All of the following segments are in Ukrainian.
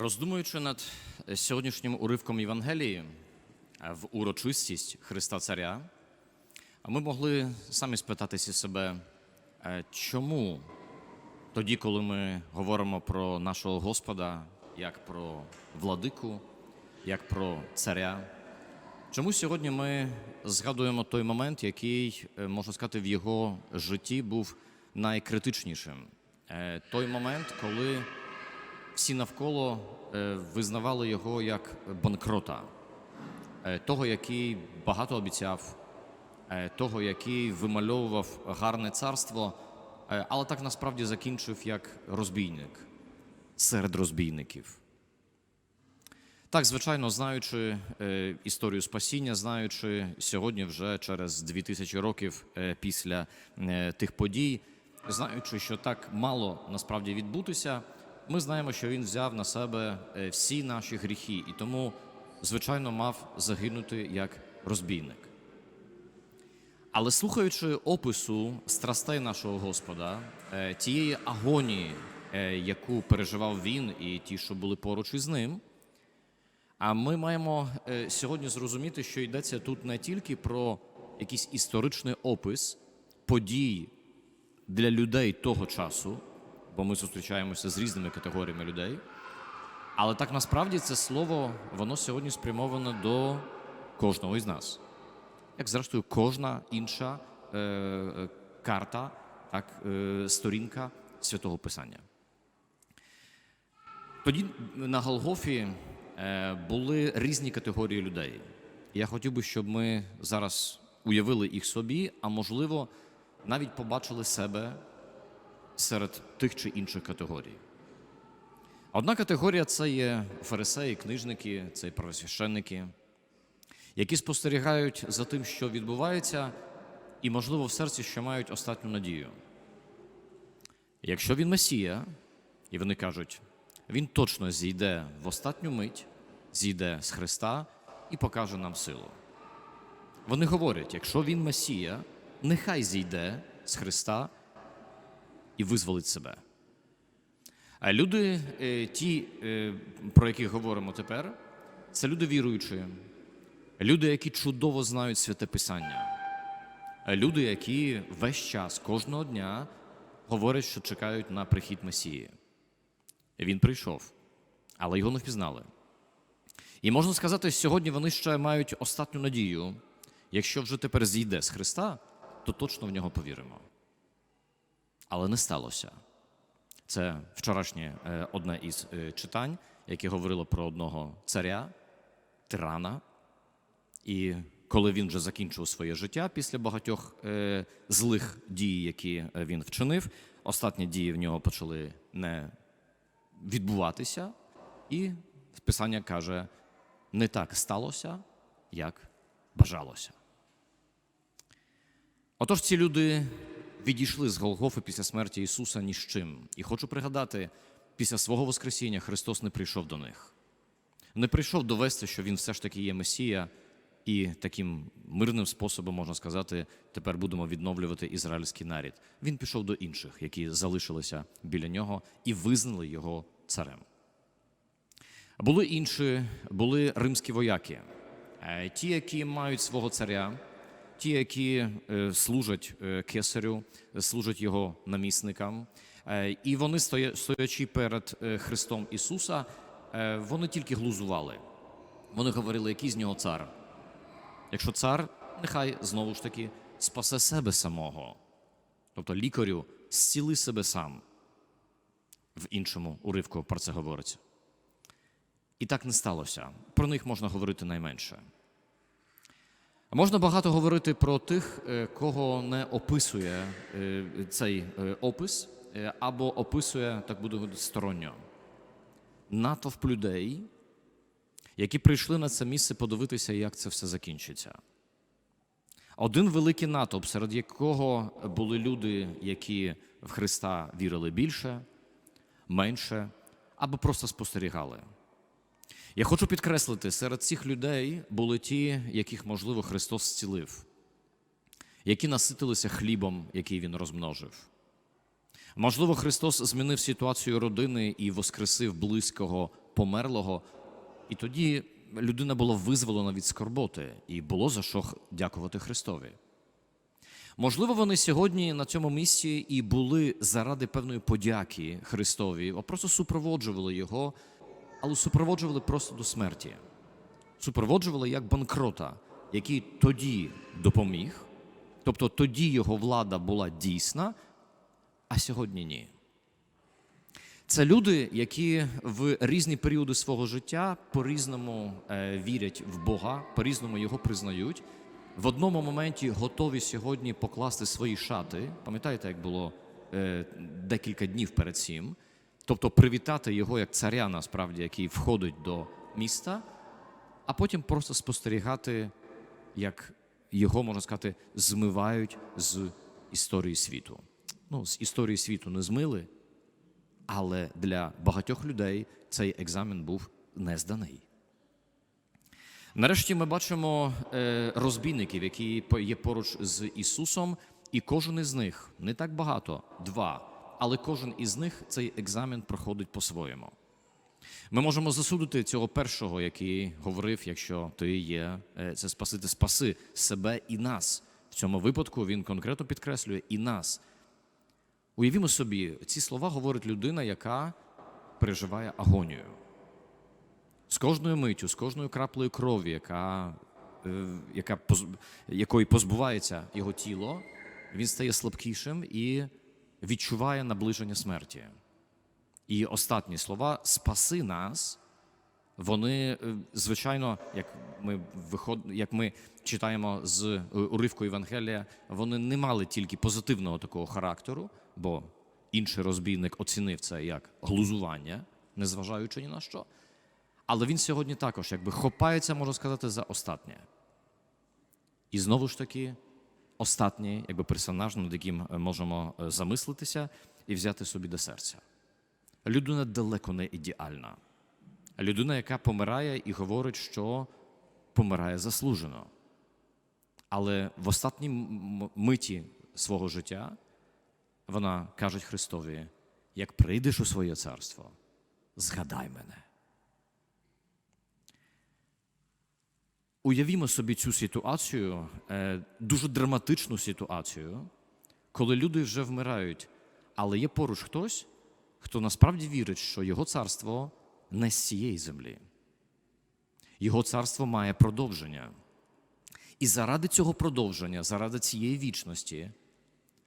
Роздумуючи над сьогоднішнім уривком Євангелії е, в урочистість Христа Царя, ми могли самі спитатися себе, е, чому тоді, коли ми говоримо про нашого Господа, як про владику, як про царя, чому сьогодні ми згадуємо той момент, який, е, можна сказати, в його житті був найкритичнішим? Е, Той момент, коли всі навколо е, визнавали його як банкрота, е, того, який багато обіцяв, е, того, який вимальовував гарне царство, але так насправді закінчив як розбійник серед розбійників. Так, звичайно, знаючи історію спасіння, знаючи сьогодні, вже через 2000 років після тих подій, знаючи, що так мало насправді відбутися, ми знаємо, що він взяв на себе е, всі наші гріхи і тому, звичайно, мав загинути як розбійник. Але слухаючи опису страстей нашого Господа, е, тієї агонії, е, яку переживав він, і ті, що були поруч із ним, а ми маємо сьогодні зрозуміти, що йдеться тут не тільки про якийсь історичний опис подій для людей того часу, бо ми зустрічаємося з різними категоріями людей. Але так насправді це слово воно сьогодні спрямоване до кожного із нас, як зрештою кожна інша е, е, карта, так, е, сторінка святого Писання. Тоді на Голгофі е, були різні категорії людей. Я хотів би, щоб ми зараз уявили їх собі, а можливо, навіть побачили себе серед тих чи інших категорій. Одна категорія це є фарисеї, книжники, це правосвященники, які спостерігають за тим, що відбувається, і, можливо, в серці ще мають остатню надію. Якщо він Месія, і вони кажуть, він точно зійде в остатню мить, зійде з Христа і покаже нам силу. Вони говорять, якщо він Месія, нехай зійде з Христа і визволить себе. А люди, е, ті, е, про яких говоримо тепер, це люди віруючі, люди, які чудово знають святе Писання, люди, які весь час, кожного дня говорять, що чекають на прихід Месії. Він прийшов, але його не впізнали. І можна сказати, сьогодні вони ще мають остатню надію. Якщо вже тепер зійде з Христа, то точно в нього повіримо. Але не сталося. Це вчорашнє е, одне із е, читань, яке говорило про одного царя, тирана. І коли він вже закінчив своє життя після багатьох е, злих дій, які він вчинив, остатні дії в нього почали не відбуватися, і Писання каже: не так сталося, як бажалося. Отож, ці люди відійшли з Голгофи після смерті Ісуса ні з чим. І хочу пригадати, після свого Воскресіння Христос не прийшов до них. Не прийшов довести, що Він все ж таки є Месія, і таким мирним способом, можна сказати, тепер будемо відновлювати ізраїльський нарід. Він пішов до інших, які залишилися біля нього і визнали його царем. Були інші, були римські вояки, Е, ті, які мають свого царя, ті, які е, служать е, кесарю, служать його намісникам. Е, І вони, стоячи перед Христом Ісуса, вони тільки глузували. Вони говорили, який з нього цар. Якщо цар, нехай знову ж таки спасе себе самого. Тобто лікарю зціли себе сам. В іншому уривку про це говориться. І так не сталося. Про них можна говорити найменше. Можна багато говорити про тих, е, кого не описує е, цей е, опис, або описує, так буду говорити, сторонньо. Натовп людей, які прийшли на це місце подивитися, як це все закінчиться. Один великий натовп, серед якого були люди, які в Христа вірили більше, менше, або просто спостерігали. Я хочу підкреслити, серед цих людей були ті, яких, можливо, Христос зцілив, які наситилися хлібом, який Він розмножив. Можливо, Христос змінив ситуацію родини і воскресив близького померлого. І тоді людина була визволена від скорботи, і було за що дякувати Христові. Можливо, вони сьогодні на цьому місці і були заради певної подяки Христові, а просто супроводжували його, але супроводжували просто до смерті. Супроводжували як банкрота, який тоді допоміг, тобто тоді його влада була дійсна, а сьогодні ні. Це люди, які в різні періоди свого життя по-різному е, вірять в Бога, по-різному його признають. В одному моменті готові сьогодні покласти свої шати. Пам'ятаєте, як було е, декілька днів перед цим? Тобто привітати його як царя, насправді, який входить до міста, а потім просто спостерігати, як його, можна сказати, змивають з історії світу. Ну, з історії світу не змили, але для багатьох людей цей екзамен був не зданий. Нарешті ми бачимо е, розбійників, які є поруч з Ісусом, і кожен із них не так багато, два, але кожен із них цей екзамен проходить по-своєму. Ми можемо засудити цього першого, який говорив, якщо ти є е, це спасити, спаси себе і нас. В цьому випадку він конкретно підкреслює і нас. Уявімо собі, ці слова говорить людина, яка переживає агонію. З кожною миттю, з кожною краплею крові, яка, е, яка, якої позбувається його тіло, він стає слабкішим і відчуває наближення смерті. І останні слова спаси нас. Вони, е, звичайно, як ми виход... як ми читаємо з е, уривку Євангелія, вони не мали тільки позитивного такого характеру, бо інший розбійник оцінив це як глузування, незважаючи ні на що. Але він сьогодні також якби хопається, можна сказати, за остатнє. І знову ж таки, останній якби персонаж, над яким е, можемо е, замислитися і взяти собі до серця. Людина далеко не ідеальна. Людина, яка помирає і говорить, що помирає заслужено. Але в останній миті свого життя вона каже Христові: як прийдеш у своє царство, згадай мене. Уявімо собі цю ситуацію, е, дуже драматичну ситуацію, коли люди вже вмирають, але є поруч хтось, хто насправді вірить, що його царство не з цієї землі. Його царство має продовження. І заради цього продовження, заради цієї вічності,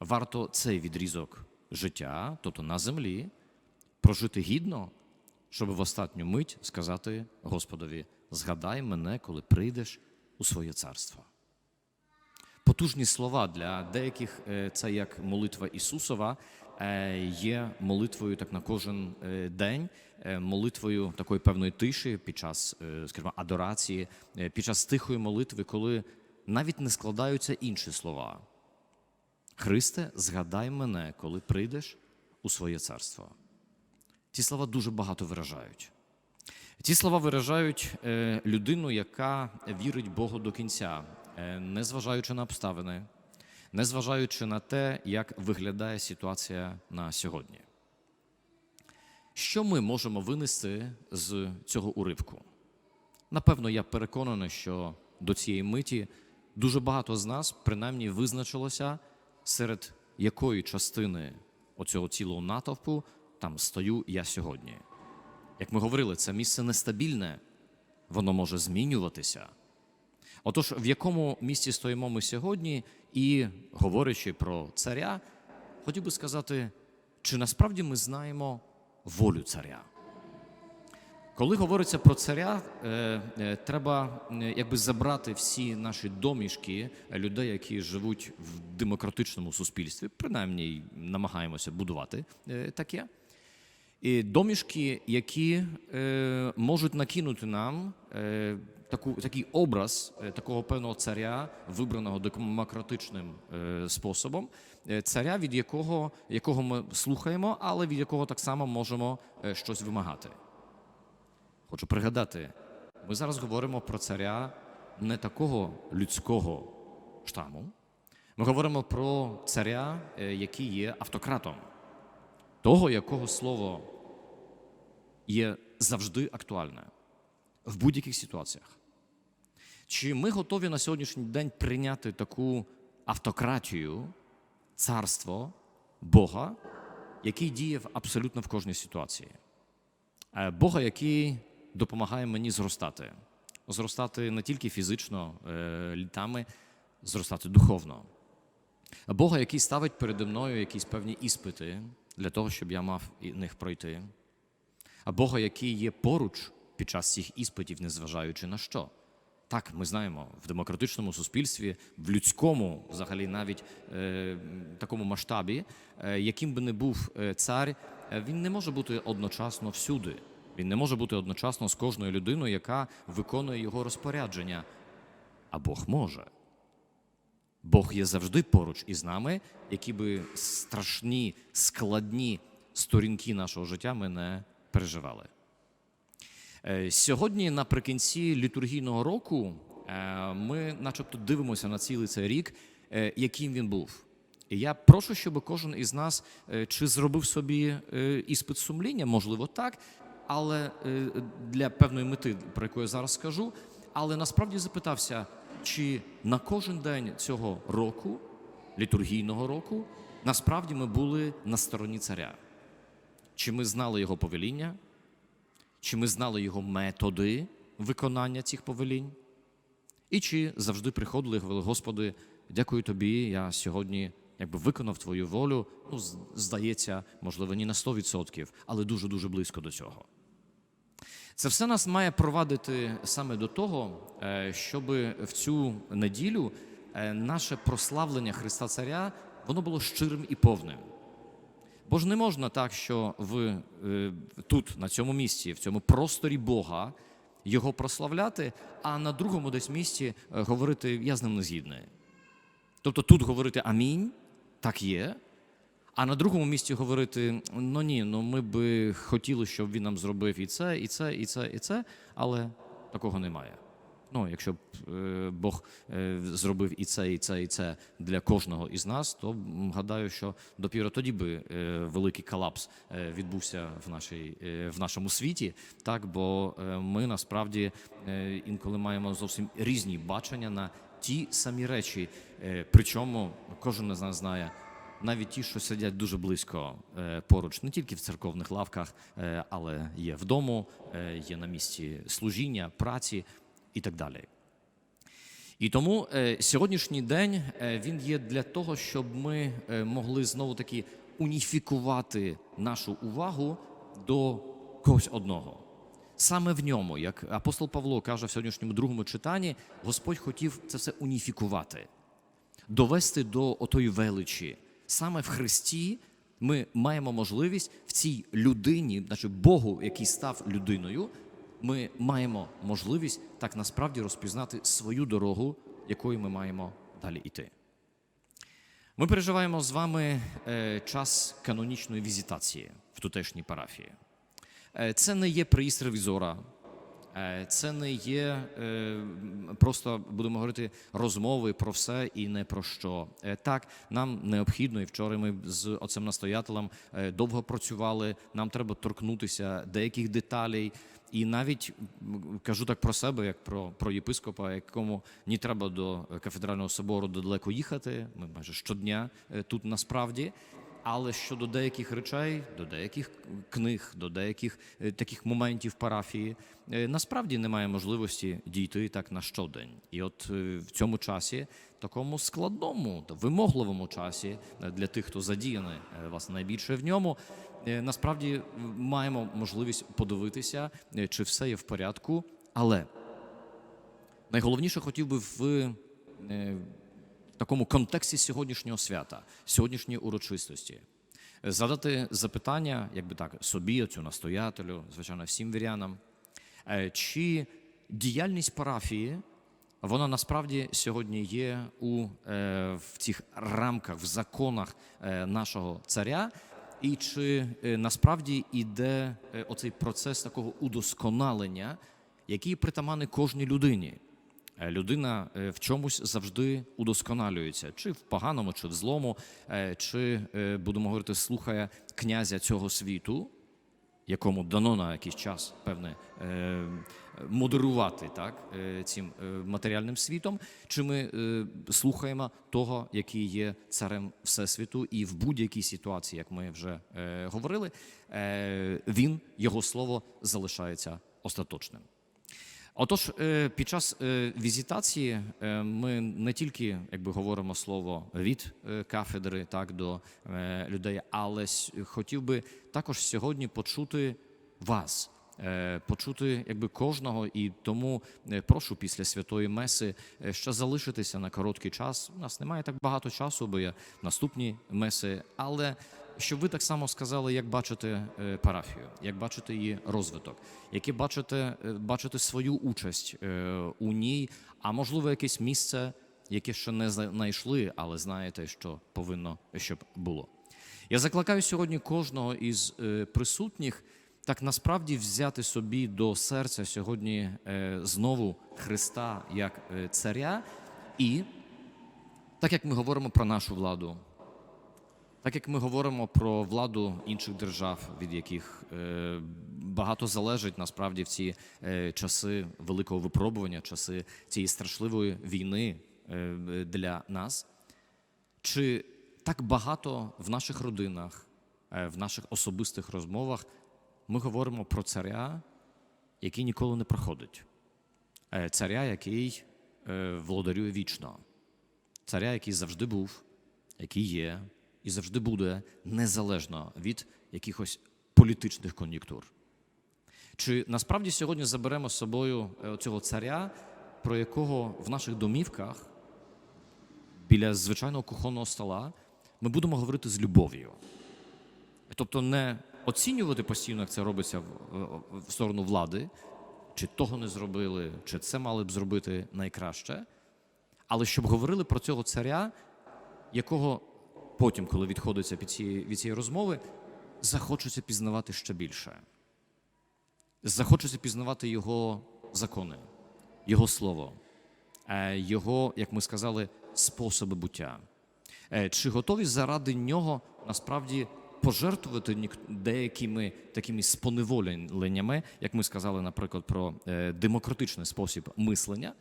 варто цей відрізок життя, тобто на землі, прожити гідно, щоб в останню мить сказати Господові: згадай мене, коли прийдеш у своє царство. Потужні слова для деяких е, це як молитва Ісусова, е, є молитвою так на кожен е, день, молитвою такої певної тиші під час, скажімо, адорації, під час тихої молитви, коли навіть не складаються інші слова. Христе, згадай мене, коли прийдеш у своє царство. Ці слова дуже багато виражають. Ці слова виражають е, людину, яка вірить Богу до кінця, е, незважаючи на обставини, незважаючи на те, як виглядає ситуація на сьогодні. Що ми можемо винести з цього уривку? Напевно, я переконаний, що до цієї миті дуже багато з нас принаймні визначилося, серед якої частини оцього цілого натовпу там стою я сьогодні. Як ми говорили, це місце нестабільне, воно може змінюватися. Отож, в якому місці стоїмо ми сьогодні, і говорячи про царя, хотів би сказати, чи насправді ми знаємо волю царя? Коли говориться про царя, е, е, треба якби забрати всі наші домішки людей, які живуть в демократичному суспільстві, принаймні намагаємося будувати е, таке. Домішки, які е, можуть накинути нам е, таку, такий образ е, такого певного царя, вибраного демократичним способом, царя, від якого, якого ми слухаємо, але від якого так само можемо щось вимагати. Хочу пригадати, ми зараз говоримо про царя не такого людського штаму. Ми говоримо про царя, який є автократом, того, якого слово є завжди актуальне в будь-яких ситуаціях. Чи ми готові на сьогоднішній день прийняти таку автократію, царство Бога, який діє абсолютно в кожній ситуації? Е, Бога, який допомагає мені зростати, зростати не тільки фізично е, літами, зростати духовно. Бога, який ставить переді мною якісь певні іспити для того, щоб я мав них пройти. А Бога, який є поруч під час цих іспитів, незважаючи на що. Так, ми знаємо, в демократичному суспільстві, в людському, взагалі, навіть е, такому масштабі, е, яким би не був е, цар, е, він не може бути одночасно всюди. Він не може бути одночасно з кожною людиною, яка виконує його розпорядження. А Бог може. Бог є завжди поруч із нами, які би страшні, складні сторінки нашого життя ми не переживали. Е, Сьогодні, наприкінці літургійного року, е, ми, начебто, дивимося на цілий цей рік, е, яким він був. І я прошу, щоб кожен із нас чи зробив собі іспит сумління, можливо, так, але для певної мети, про яку я зараз скажу, але насправді запитався, чи на кожен день цього року, літургійного року, насправді ми були на стороні царя. Чи ми знали його повеління, чи ми знали його методи виконання цих повелінь? І чи завжди приходили і говорили, Господи, дякую тобі, я сьогодні якби виконав твою волю, ну, здається, можливо, не на 100%, але дуже-дуже близько до цього. Це все нас має провадити саме до того, е, щоб в цю неділю е, наше прославлення Христа Царя воно було щирим і повним. Бо ж не можна так, що в, е, тут, на цьому місці, в цьому просторі Бога, його прославляти, а на другому десь місці е, говорити я з ним не згідний. Тобто тут говорити амінь, так є. А на другому місці говорити: ну ні, ну ми би хотіли, щоб він нам зробив і це, і це, і це, і це, але такого немає. Ну, якщо б е, Бог е, зробив і це, і це, і це для кожного із нас, то гадаю, що допіро тоді би е, великий колапс відбувся в, нашій, в нашому світі, так бо ми насправді інколи маємо зовсім різні бачення на ті самі речі. Причому кожен із нас знає навіть ті, що сидять дуже близько поруч, не тільки в церковних лавках, але є вдома, є на місці служіння, праці і так далі. І тому е, сьогоднішній день е, він є для того, щоб ми е, могли знову таки уніфікувати нашу увагу до когось одного. Саме в ньому, як апостол Павло каже в сьогоднішньому другому читанні, Господь хотів це все уніфікувати довести до отої величі. Саме в Христі ми маємо можливість в цій людині, значить Богу, який став людиною, ми маємо можливість так насправді розпізнати свою дорогу, якою ми маємо далі йти. Ми переживаємо з вами е, час канонічної візитації в тутешній парафії. Е, Це не є приїзд ревізора, е, це не є просто, будемо говорити, розмови про все і не про що. Так, нам необхідно, і вчора ми з отцем настоятелем довго працювали. Нам треба торкнутися деяких деталей. І навіть кажу так про себе, як про, про єпископа, якому не треба до кафедрального собору далеко їхати. Ми майже щодня е, тут насправді. Але щодо деяких речей, до деяких книг, до деяких е, таких моментів парафії, е, насправді немає можливості дійти так на щодень. І от е, в цьому часі, такому складному та вимогливому часі е, для тих, хто задіяний е, власне найбільше в ньому, е, насправді е, маємо можливість подивитися, е, чи все є в порядку. Але найголовніше хотів би в е, такому контексті сьогоднішнього свята, сьогоднішньої урочистості. Задати запитання, якби так, собі, цю настоятелю, звичайно, всім вірянам, е, чи діяльність парафії, вона насправді сьогодні є у е, в цих рамках, в законах е, нашого царя, і чи е, насправді йде е, оцей процес такого удосконалення, який притаманний кожній людині. Е, Людина в чомусь завжди удосконалюється, чи в поганому, чи в злому, чи, будемо говорити, слухає князя цього світу, якому дано на якийсь час певне е, модерувати так, е, цим е, матеріальним світом, чи ми слухаємо того, який є царем Всесвіту, і в будь-якій ситуації, як ми вже говорили, він, його слово залишається остаточним. Отож, е, під час е, візитації е, ми не тільки якби говоримо слово від кафедри так до людей, але хотів би також сьогодні почути вас. Почути якби кожного, і тому прошу після святої меси ще залишитися на короткий час. У нас немає так багато часу, бо є наступні меси, але щоб ви так само сказали, як бачите е, парафію, як бачите її розвиток, які бачите, е, бачите свою участь е, у ній, а можливо, якесь місце, яке ще не знайшли, але знаєте, що повинно щоб було. Я закликаю сьогодні кожного із присутніх так насправді взяти собі до серця сьогодні знову Христа як царя, і так як ми говоримо про нашу владу, так як ми говоримо про владу інших держав, від яких е, багато залежить насправді в ці е, часи великого випробування, часи цієї страшливої війни е, для нас, чи так багато в наших родинах, в наших особистих розмовах ми говоримо про царя, який ніколи не проходить, царя, який володарює вічно, царя, який завжди був, який є і завжди буде незалежно від якихось політичних кон'юнктур. Чи насправді сьогодні заберемо з собою е, цього царя, про якого в наших домівках біля звичайного кухонного стола ми будемо говорити з любов'ю? Тобто не оцінювати постійно, як це робиться в, в сторону влади, чи того не зробили, чи це мали б зробити найкраще, але щоб говорили про цього царя, якого потім, коли відходиться від цієї, від цієї розмови, захочеться пізнавати ще більше. Захочеться пізнавати його закони, його слово, е, його, як ми сказали, способи буття. Е, Чи готові заради нього насправді пожертвувати деякими такими споневоленнями, як ми сказали, наприклад, про е, демократичний спосіб мислення,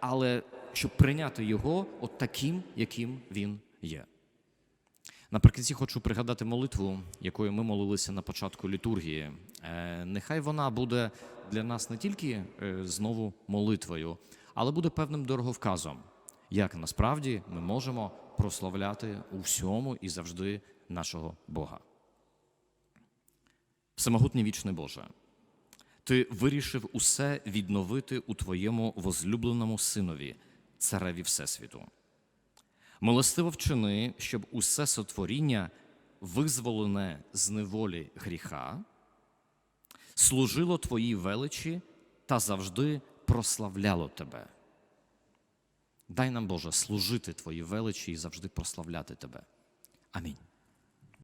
але щоб прийняти його от таким, яким він є. Наприкінці хочу пригадати молитву, якою ми молилися на початку літургії. Е, Нехай вона буде для нас не тільки е, знову молитвою, але буде певним дороговказом, як насправді ми можемо прославляти у всьому і завжди нашого Бога. Всемогутній вічний Боже, ти вирішив усе відновити у твоєму возлюбленому синові, цареві Всесвіту. Милостиво вчини, щоб усе сотворіння, визволене з неволі гріха, служило твоїй величі та завжди прославляло тебе. Дай нам, Боже, служити Твоїй величі і завжди прославляти Тебе. Амінь.